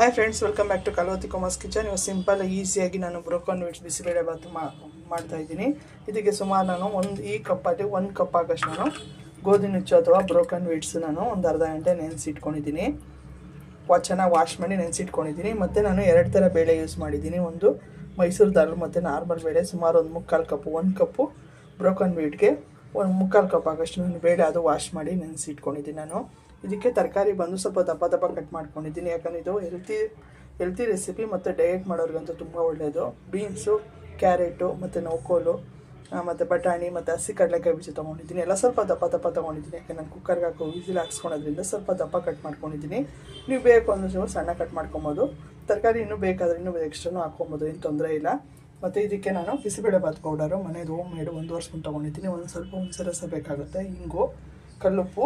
Hi friends welcome back to Kalavathi commerce kitchen ಇವಾಗ simple ಈಸಿಯಾಗಿ ನಾನು ಬ್ರೋಕನ್ ವೀಟ್ಸ್ ಬಿಸಿಬೇಳೆ ಬಾತು ಮಾಡ್ತಾ ಇದ್ದೀನಿ. ಇದಕ್ಕೆ ಸುಮಾರು ನಾನು ಒಂದು ಈ ಕಪ್ಪಲ್ಲಿ ಒಂದು ಕಪ್ ಆಗಷ್ಟು ನಾನು ಗೋಧಿ ನುಚ್ಚು ಅಥವಾ ಬ್ರೋಕನ್ ವೀಟ್ಸ್ ನಾನು ಒಂದು ಅರ್ಧ ಗಂಟೆ ನೆನೆಸಿಟ್ಕೊಂಡಿದ್ದೀನಿ. ವಾ ಚೆನ್ನಾಗಿ ವಾಶ್ ಮಾಡಿ ನೆನೆಸಿಟ್ಕೊಂಡಿದ್ದೀನಿ. ಮತ್ತು ನಾನು ಎರಡು ಥರ ಬೇಳೆ ಯೂಸ್ ಮಾಡಿದ್ದೀನಿ. ಒಂದು ಮೈಸೂರು ದಾಲ್ ಮತ್ತು ನಾರ್ಮಲ್ ಬೇಳೆ, ಸುಮಾರು ಒಂದು ಮುಕ್ಕಾಲು ಕಪ್ಪು ಒಂದು ಕಪ್ಪು ಬ್ರೋಕನ್ ವೀಟ್ಗೆ ಒಂದು ಮುಕ್ಕಾಲು ಕಪ್ ಆಗಷ್ಟು ನಾನು ಬೇಳೆ ಅದು ವಾಶ್ ಮಾಡಿ ನೆನೆಸಿಟ್ಕೊಂಡಿದ್ದೀನಿ ನಾನು. ಇದಕ್ಕೆ ತರಕಾರಿ ಬಂದು ಸ್ವಲ್ಪ ದಪ್ಪ ದಪ್ಪ ಕಟ್ ಮಾಡ್ಕೊಂಡಿದ್ದೀನಿ. ಯಾಕಂದರೆ ಇದು ಹೆಲ್ತಿ ಹೆಲ್ತಿ ರೆಸಿಪಿ ಮತ್ತು ಡಯಟ್ ಮಾಡೋರಿಗಂತೂ ತುಂಬ ಒಳ್ಳೆಯದು ಬೀನ್ಸು ಕ್ಯಾರೆಟು ಮತ್ತು ನೌಕೋಲು ಮತ್ತು ಬಟಾಣಿ, ಮತ್ತು ಹಸಿ ಕಡಲೆಕಾಯಿ ಬೀಜ ತೊಗೊಂಡಿದ್ದೀನಿ. ಎಲ್ಲ ಸ್ವಲ್ಪ ದಪ್ಪ ದಪ್ಪ ತೊಗೊಂಡಿದ್ದೀನಿ. ಯಾಕೆ ನಾನು ಕುಕ್ಕರ್ಗೆ ಹಾಕೋ ವಿಸಿಲ್ ಹಾಕ್ಸ್ಕೊಳೋದ್ರಿಂದ ಸ್ವಲ್ಪ ದಪ್ಪ ಕಟ್ ಮಾಡ್ಕೊಂಡಿದ್ದೀನಿ. ನೀವು ಬೇಕು ಅಂದರೆ ಸ್ವಲ್ಪ ಸಣ್ಣ ಕಟ್ ಮಾಡ್ಕೊಬೋದು. ತರಕಾರಿ ಇನ್ನೂ ಬೇಕಾದರೆ ಇನ್ನೂ ಎಕ್ಸ್ಟ್ರಾನು ಹಾಕ್ಕೊಬೋದು. ಏನು ತೊಂದರೆ ಇಲ್ಲ. ಮತ್ತು ಇದಕ್ಕೆ ನಾನು ಬಿಸಿಬೇಳೆ ಬಾತ್ ಪೌಡರು ಮನೇದು ಹೋಮ್ ಮೇಡು ಒಂದು ವರ್ಷ ತೊಗೊಂಡಿದ್ದೀನಿ. ಒಂದು ಸ್ವಲ್ಪ ಹುಣಸೆ ರಸ ಬೇಕಾಗುತ್ತೆ. ಹಿಂಗು ಕಲ್ಲುಪ್ಪು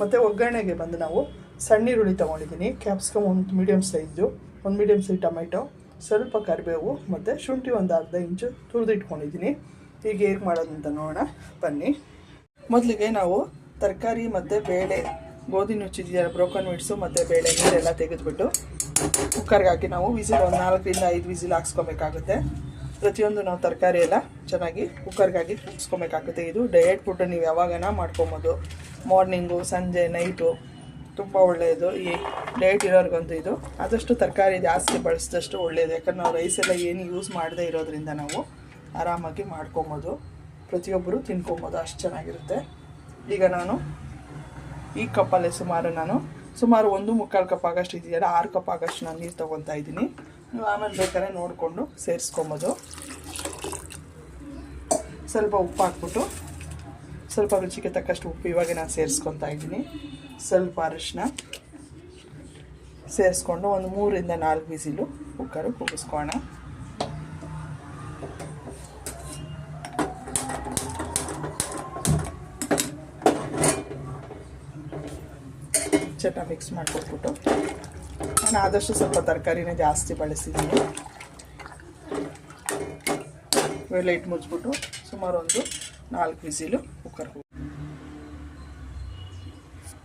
ಮತ್ತು ಒಗ್ಗರಣೆಗೆ ಬಂದು ನಾವು ಸಣ್ಣ ಈರುಳ್ಳಿ ತೊಗೊಂಡಿದ್ದೀನಿ. ಕ್ಯಾಪ್ಸಿಕಮ್ ಒಂದು ಮೀಡಿಯಮ್ ಸೈಜು ಒಂದು ಮೀಡಿಯಮ್ ಸೈಜ್ ಟೊಮೆಟೊ ಸ್ವಲ್ಪ ಕರಿಬೇವು ಮತ್ತು ಶುಂಠಿ ಒಂದು ಅರ್ಧ ಇಂಚು ತುರಿದು ಇಟ್ಕೊಂಡಿದ್ದೀನಿ ಈಗ ಹೇಗೆ ಮಾಡೋದು ಅಂತ ನೋಡೋಣ. ಬನ್ನಿ. ಮೊದಲಿಗೆ ನಾವು ತರಕಾರಿ ಮತ್ತು ಬೇಳೆ, ಗೋಧಿ ನುಚ್ಚಿದೆಯಲ್ಲ ಬ್ರೋಕನ್ ಮಿಟ್ಸು ಮತ್ತು ಬೇಳೆ ನೀರೆಲ್ಲ ತೆಗೆದುಬಿಟ್ಟು ಕುಕ್ಕರ್ಗೆ ಹಾಕಿ ನಾವು ವಿಸಿಲ್ ಒಂದು ನಾಲ್ಕರಿಂದ ಐದು ವಿಸಿಲ್ ಹಾಕ್ಸ್ಕೊಬೇಕಾಗುತ್ತೆ. ಪ್ರತಿಯೊಂದು ನಾವು ತರಕಾರಿ ಎಲ್ಲ ಚೆನ್ನಾಗಿ ಕುಕ್ಕರ್ಗಾಗಿ ಹಾಕಿ ಕುಗ್ಸ್ಕೊಬೇಕಾಗುತ್ತೆ ಇದು ಡಯಟ್ ಫುಡ್ ನೀವು ಯಾವಾಗನ ಮಾಡ್ಕೊಬೋದು. ಮಾರ್ನಿಂಗು ಸಂಜೆ ನೈಟು ತುಂಬ ಒಳ್ಳೆಯದು ಈ ಡಯಟ್ ಇರೋರಿಗೊಂದು ಇದು ಆದಷ್ಟು ತರಕಾರಿ ಜಾಸ್ತಿ ಬಳಸಿದಷ್ಟು ಒಳ್ಳೆಯದು ಯಾಕಂದ್ರೆ ನಾವು ರೈಸ್ ಎಲ್ಲ ಏನು ಯೂಸ್ ಮಾಡದೇ ಇರೋದ್ರಿಂದ ನಾವು ಆರಾಮಾಗಿ ಮಾಡ್ಕೊಬೋದು. ಪ್ರತಿಯೊಬ್ಬರು ತಿನ್ಕೊಬೋದು. ಅಷ್ಟು ಚೆನ್ನಾಗಿರುತ್ತೆ. ಈಗ ನಾನು ಈ ಕಪ್ಪಲ್ಲೇ ಸುಮಾರು ನಾನು ಸುಮಾರು ಒಂದು ಮುಕ್ಕಾಲು ಕಪ್ ಆಗಷ್ಟು ಇದೆಯಲ್ಲ, ಆರು ಕಪ್ ಆಗಷ್ಟು ನಾನು ನೀರು ತೊಗೊತಾ ಇದ್ದೀನಿ. ಆಮೇಲೆ ಬೇಕಾದ್ರೆ ನೋಡಿಕೊಂಡು ಸೇರಿಸ್ಕೊಬೋದು. ಸ್ವಲ್ಪ ಉಪ್ಪು ಹಾಕ್ಬಿಟ್ಟು, ಸ್ವಲ್ಪ ರುಚಿಗೆ ತಕ್ಕಷ್ಟು ಉಪ್ಪು ಇವಾಗ ನಾನು ಸೇರಿಸ್ಕೊತಾ ಇದ್ದೀನಿ. ಸ್ವಲ್ಪ ಅರಿಶಿನ ಸೇರಿಸ್ಕೊಂಡು ಒಂದು ಮೂರಿಂದ ನಾಲ್ಕು ಬಿಸಿಲು ಕುಕ್ಕರು ಕೂಗಿಸ್ಕೋಣ. ಚಟ ಮಿಕ್ಸ್ ಮಾಡಿಕೊಟ್ಬಿಟ್ಟು. ನಾನು ಆದಷ್ಟು ಸ್ವಲ್ಪ ತರಕಾರಿನ ಜಾಸ್ತಿ ಬಳಸಿದ್ದೀನಿ. ಇವೆಲ್ಲ ಇಟ್ಟು ಮುಚ್ಚಿಬಿಟ್ಟು ಸುಮಾರು ಒಂದು ನಾಲ್ಕು ವಿಸಿಲು ಕುಕ್ಕರ್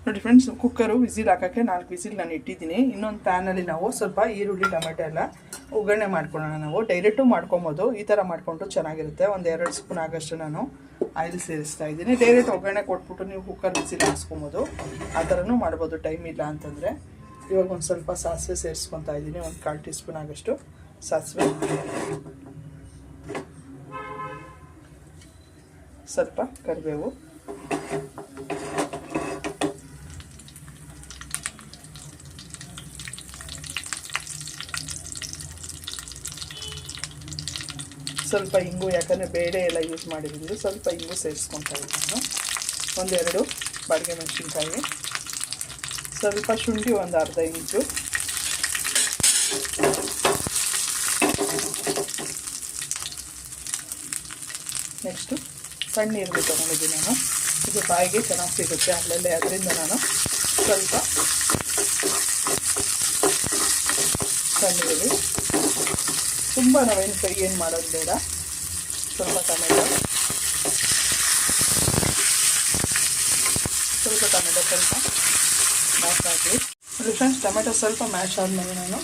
ನೋಡಿ ಫ್ರೆಂಡ್ಸ್ ಕುಕ್ಕರು ವಿಸಿಲ್ ಹಾಕೋಕ್ಕೆ ನಾಲ್ಕು ವಿಸಿಲ್ ನಾನು ಇಟ್ಟಿದ್ದೀನಿ. ಇನ್ನೊಂದು ಪ್ಯಾನಲ್ಲಿ ನಾವು ಸ್ವಲ್ಪ ಈರುಳ್ಳಿ, ಟೊಮೆಟೊ ಎಲ್ಲ ಒಗ್ಗರಣೆ ಮಾಡ್ಕೊಳ್ಳೋಣ ನಾವು. ಡೈರೆಕ್ಟು ಮಾಡ್ಕೊಬೋದು. ಈ ಥರ ಮಾಡಿಕೊಂಡ್ರು ಚೆನ್ನಾಗಿರುತ್ತೆ. ಒಂದು ಎರಡು ಸ್ಪೂನ್ ಆಗಷ್ಟು ನಾನು ಆಯಿಲ್ ಸೇರಿಸ್ತಾ ಇದ್ದೀನಿ. ಡೈರೆಕ್ಟ್ ಒಗ್ಗರಣೆ ಕೊಟ್ಬಿಟ್ಟು ನೀವು ಕುಕ್ಕರ್ ವಿಸಿಲ್ ಹಾಕ್ಸ್ಕೊಬೋದು ಆ ಥರನೂ ಮಾಡ್ಬೋದು. ಟೈಮ್ ಇಲ್ಲ ಅಂತಂದರೆ. ಇವಾಗ ಒಂದು ಸ್ವಲ್ಪ ಸಾಸಿವೆ ಸೇರಿಸ್ಕೊತಾ ಇದ್ದೀನಿ ಒಂದು ಕಾಲು ಟೀ ಸ್ಪೂನ್ ಆಗೋಷ್ಟು ಸಾಸಿವೆ. ಸ್ವಲ್ಪ ಕರಿಬೇವು. ಸ್ವಲ್ಪ ಇಂಗು, ಯಾಕಂದರೆ ಬೇಳೆ ಎಲ್ಲ ಯೂಸ್ ಮಾಡಿರೋದ್ರಿಂದ ಸ್ವಲ್ಪ ಇಂಗು ಸೇರಿಸ್ಕೊತಾ ಇದ್ದೀನಿ ನಾನು. ಒಂದೆರಡು ಬಾಡಿಗೆ ಮೆಣಸಿನ್ಕಾಯಿ. ಸ್ವಲ್ಪ ಶುಂಠಿ ಒಂದು ಅರ್ಧ ಇಂಚು ನೆಕ್ಸ್ಟು ಸಣ್ಣ ಈರುಳ್ಳಿ ತೊಗೊಂಡಿದ್ದೀನಿ ನಾನು ಇದು ಬಾಯಿಗೆ ಚೆನ್ನಾಗಿ ಸಿಗುತ್ತೆ ಅಲ್ಲಲ್ಲಿ ಅದರಿಂದ ನಾನು ಸ್ವಲ್ಪ ಸಣ್ಣ ತುಂಬ ನಾವೇನು ಫ್ರೈ ಏನು ಮಾಡೋದು ಬೇಡ ಸ್ವಲ್ಪ ಟೊಮೆಟೊ ಸ್ವಲ್ಪ ಟೊಮೆಟೊ ಸ್ವಲ್ಪ ನೋಡಿ ಫ್ರೆಂಡ್ಸ್ ಟೊಮೆಟೊ ಸ್ವಲ್ಪ ಮ್ಯಾಶ್ ಆದಮೇಲೆ ನಾನು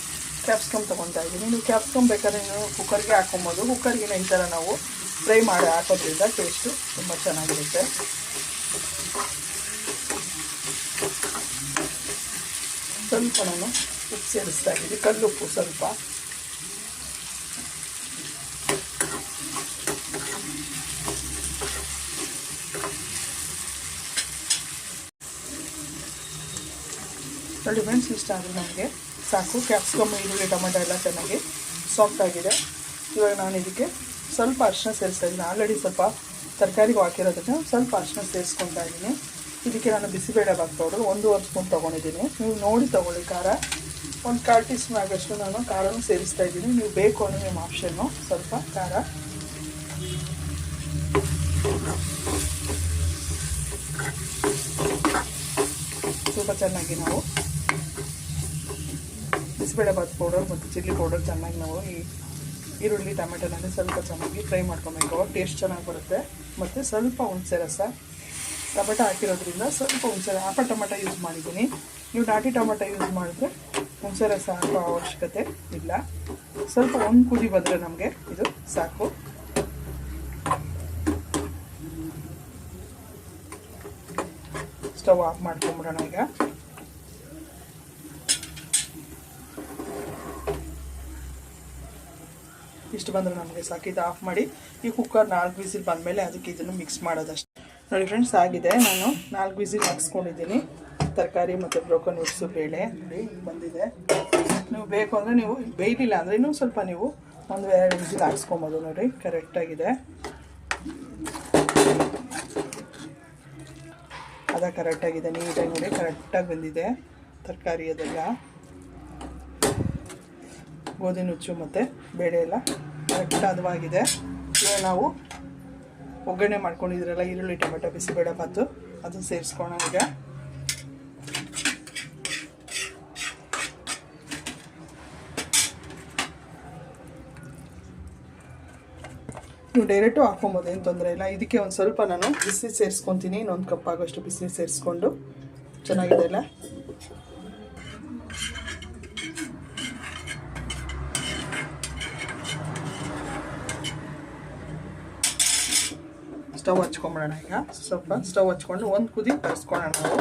ಕ್ಯಾಪ್ಸಿಕಮ್ ತೊಗೊತಾ ಇದ್ದೀನಿ. ನೀವು ಕ್ಯಾಪ್ಸಿಕಮ್ ಬೇಕಾದ್ರೆ ನೀವು ಕುಕ್ಕರ್ಗೆ ಹಾಕೊಬೋದು. ಕುಕ್ಕರ್ಗೆ ಈ ಥರ ನಾವು ಫ್ರೈ ಮಾಡಿ ಹಾಕೋದ್ರಿಂದ ಟೇಸ್ಟು ತುಂಬ ಚೆನ್ನಾಗಿರುತ್ತೆ. ಸ್ವಲ್ಪ ನಾನು ಉಪ್ಪು ಸೇರಿಸ್ತಾ ಇದ್ದೀನಿ. ಕಲ್ಲುಪ್ಪು ಸ್ವಲ್ಪ. ನೋಡಿ ಫ್ರೆಂಡ್ಸ್ ಇಷ್ಟ ಆದರೆ ನಮಗೆ. ಸಾಕು. ಕ್ಯಾಪ್ಸಿಕಮ್ ಈರುಳ್ಳಿ, ಟೊಮೆಟೊ ಎಲ್ಲ ಚೆನ್ನಾಗಿ ಸಾಫ್ಟ್ ಆಗಿದೆ. ಇವಾಗ ನಾನು ಇದಕ್ಕೆ ಸ್ವಲ್ಪ ಅರಿಶಿನ ಸೇರಿಸ್ತಾ ಇದ್ದೀನಿ ಆಲ್ರೆಡಿ ಸ್ವಲ್ಪ ತರಕಾರಿಗೆ ಹಾಕಿರೋದಕ್ಕೆ ಸ್ವಲ್ಪ ಅರಿಶಿನ ಸೇರಿಸ್ಕೊತಾ ಇದ್ದೀನಿ ಇದಕ್ಕೆ ನಾನು ಬಿಸಿಬೇಳೆ ಬಾತ್ ಪೌಡರ್ ಒಂದೂವರೆ ಸ್ಪೂನ್ ತೊಗೊಂಡಿದ್ದೀನಿ. ನೀವು ನೋಡಿ ತೊಗೊಳ್ಳಿ ಖಾರ. ಒಂದು ಕಾಲು ಟೀ ಸ್ಪೂನ್ ಆಗಷ್ಟು ನಾನು ಖಾರನೂ ಸೇರಿಸ್ತಾ ಇದ್ದೀನಿ ನೀವು ಬೇಕು ಅಂದರೆ ನಿಮ್ಮ ಆಪ್ಷನ್ನು ಸ್ವಲ್ಪ ಖಾರ. ಸ್ವಲ್ಪ ಚೆನ್ನಾಗಿ ನಾವು ಬಿಸಿಬೇಳೆ ಬಾತ್ ಪೌಡರ್ ಮತ್ತು ಚಿಲ್ಲಿ ಪೌಡರ್ ಚೆನ್ನಾಗಿ ನಾವು ಈ ಈರುಳ್ಳಿ ಟೊಮೆಟೊನಲ್ಲಿ ಸ್ವಲ್ಪ ಚೆನ್ನಾಗಿ ಫ್ರೈ ಮಾಡ್ಕೊಬೇಕು. ಟೇಸ್ಟ್ ಚೆನ್ನಾಗಿ ಬರುತ್ತೆ. ಮತ್ತು ಸ್ವಲ್ಪ ಹುಣಸೆ ರಸ. ಟೊಮೆಟೊ ಹಾಕಿರೋದ್ರಿಂದ ಸ್ವಲ್ಪ ಹುಣಸೆ ಆಪ ಟೊಮೆಟೊ ಯೂಸ್ ಮಾಡಿದ್ದೀನಿ. ನೀವು ನಾಟಿ ಟೊಮೆಟೊ ಯೂಸ್ ಮಾಡಿದ್ರೆ ಹುಣಸೆ ರಸ ಹಾಕೋ ಅವಶ್ಯಕತೆ ಇಲ್ಲ. ಸ್ವಲ್ಪ ಒಂದು ಕುದಿ ಬಂದರೆ ನಮಗೆ ಇದು ಸಾಕು. ಸ್ಟವ್ ಆಫ್ ಮಾಡ್ಕೊಂಬಿಡೋಣ ಈಗ. ಇಷ್ಟು ಬಂದರೆ ನಮಗೆ ಸಾಕು ಆಫ್ ಮಾಡಿ, ಈ ಕುಕ್ಕರ್ ನಾಲ್ಕು ವಿಸಿಲ್ ಬಂದಮೇಲೆ ಅದಕ್ಕೆ ಇದನ್ನು ಮಿಕ್ಸ್ ಮಾಡೋದಷ್ಟೇ. ನೋಡಿ ಫ್ರೆಂಡ್ಸ್ ಆಗಿದೆ. ನಾನು ನಾಲ್ಕು ವಿಸಿಲ್ ಹಾಕ್ಸ್ಕೊಂಡಿದ್ದೀನಿ. ತರಕಾರಿ ಮತ್ತು ಬ್ರೋಕನ್ ಉಡ್ಸು ಬೇಳೆ. ನೋಡಿ ಬಂದಿದೆ. ನೀವು ಬೇಕು ಅಂದರೆ ನೀವು, ಬೇಯಲಿಲ್ಲ ಅಂದರೆ ಇನ್ನೂ ಸ್ವಲ್ಪ ನೀವು ಒಂದು ಎರಡು ವಿಸಿಲ್ ಹಾಕ್ಸ್ಕೊಬೋದು ನೋಡಿ. ಕರೆಕ್ಟಾಗಿದೆ ಅದ ಕರೆಕ್ಟಾಗಿದೆ ನೀಟಾಗಿ ನೋಡಿ ಕರೆಕ್ಟಾಗಿ ಬಂದಿದೆ. ತರಕಾರಿ ಅದೆಲ್ಲ. ಗೋಧಿ ನುಚ್ಚು ಮತ್ತು ಬೇಳೆ ಎಲ್ಲ ಕರೆಕ್ಟ್ ಹದವಾಗಿದೆ. ಇವಾಗ ನಾವು ಒಗ್ಗರಣೆ ಮಾಡ್ಕೊಂಡಿದ್ರಲ್ಲ ಈರುಳ್ಳಿ, ಟೊಮೆಟೊ, ಬಿಸಿಬೇಳೆ ಬಾತು ಅದು ಸೇರಿಸ್ಕೋಣ ಈಗ. ನೀವು ಡೈರೆಕ್ಟು ಹಾಕೊಬೋದು ಏನು ತೊಂದರೆ ಇಲ್ಲ. ಇದಕ್ಕೆ ಒಂದು ಸ್ವಲ್ಪ ನಾನು ಬಿಸಿ ಸೇರಿಸ್ಕೊತೀನಿ, ಇನ್ನೊಂದು ಕಪ್ ಆಗೋಷ್ಟು ಬಿಸಿ ಸೇರಿಸ್ಕೊಂಡು. ಚೆನ್ನಾಗಿದೆ ಅಲ್ಲ? ಸ್ಟವ್ ಹಚ್ಕೊಂಬಿಡೋಣ ಈಗ. ಸ್ವಲ್ಪ ಸ್ಟವ್ ಹಚ್ಕೊಂಡು ಒಂದು ಕುದಿ ಕರೆಸ್ಕೊಳ್ಳೋಣ ನಾವು.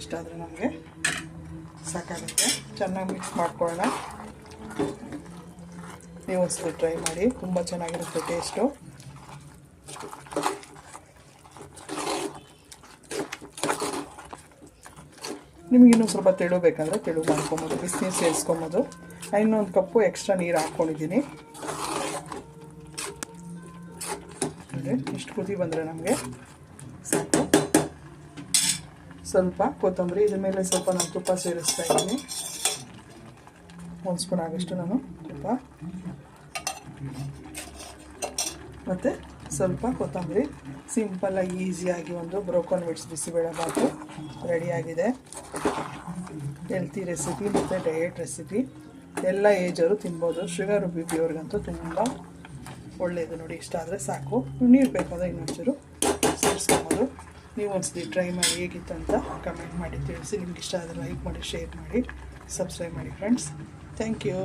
ಇಷ್ಟಾದರೆ ನಮಗೆ ಸಾಕಾಗುತ್ತೆ. ಚೆನ್ನಾಗಿ ಮಿಕ್ಸ್ ಮಾಡ್ಕೊಳ್ಳೋಣ. ನೀವು ಒಂದ್ಸಲ ಟ್ರೈ ಮಾಡಿ. ತುಂಬ ಚೆನ್ನಾಗಿರುತ್ತೆ ಟೇಸ್ಟು ನಿಮಗಿನ್ನೂ ಸ್ವಲ್ಪ ತೆಳು ಬೇಕಂದರೆ ತೆಳು ಮಾಡ್ಕೊಬೋದು ಬಿಸಿನೀರು ಸೇರಿಸ್ಕೊಬೋದು. ಇನ್ನೊಂದು ಕಪ್ಪು ಎಕ್ಸ್ಟ್ರಾ ನೀರು ಹಾಕ್ಕೊಂಡಿದ್ದೀನಿ ಇಷ್ಟು ಕುದಿ ಬಂದರೆ ನಮಗೆ ಸ್ವಲ್ಪ ಕೊತ್ತಂಬರಿ, ಇದ್ರ ಮೇಲೆ ಸ್ವಲ್ಪ ನಾನು ತುಪ್ಪ ಸೇರಿಸ್ತಾ ಇದ್ದೀನಿ. ಒಂದು ಸ್ಪೂನ್ ಆಗಷ್ಟು ನಾನು ತುಪ್ಪ. ಮತ್ತು ಸ್ವಲ್ಪ ಕೊತ್ತಂಬರಿ. ಸಿಂಪಲ್ಲಾಗಿ ಈಸಿಯಾಗಿ ಒಂದು ಬ್ರೋಕನ್ ವಿಟ್ಸ್ ಬಿಸಿಬೇಳೆ ಬಾತು ರೆಡಿಯಾಗಿದೆ ಹೆಲ್ತಿ ರೆಸಿಪಿ ಮತ್ತು ಡಯಟ್ ರೆಸಿಪಿ ಎಲ್ಲ ಏಜರು ತಿನ್ಬೋದು. ಶುಗರ್ ಬಿ ಅವ್ರಿಗಂತೂ ತುಂಬ ಒಳ್ಳೆಯದು ನೋಡಿ. ಇಷ್ಟ ಆದರೆ ಸಾಕು. ನೀರು ಬೇಕಾದ ಇನ್ನೊಂಚೂರು ಸೇರಿಸ್ಕೊಬೋದು. ನೀವು ಒಂದ್ಸತಿ ಟ್ರೈ ಮಾಡಿ ಹೇಗಿತ್ತು ಅಂತ ಕಮೆಂಟ್ ಮಾಡಿ ತಿಳಿಸಿ. ನಿಮ್ಗೆ ಇಷ್ಟ ಆದರೆ ಲೈಕ್ ಮಾಡಿ ಶೇರ್ ಮಾಡಿ ಸಬ್ಸ್ಕ್ರೈಬ್ ಮಾಡಿ ಫ್ರೆಂಡ್ಸ್ ಥ್ಯಾಂಕ್ ಯು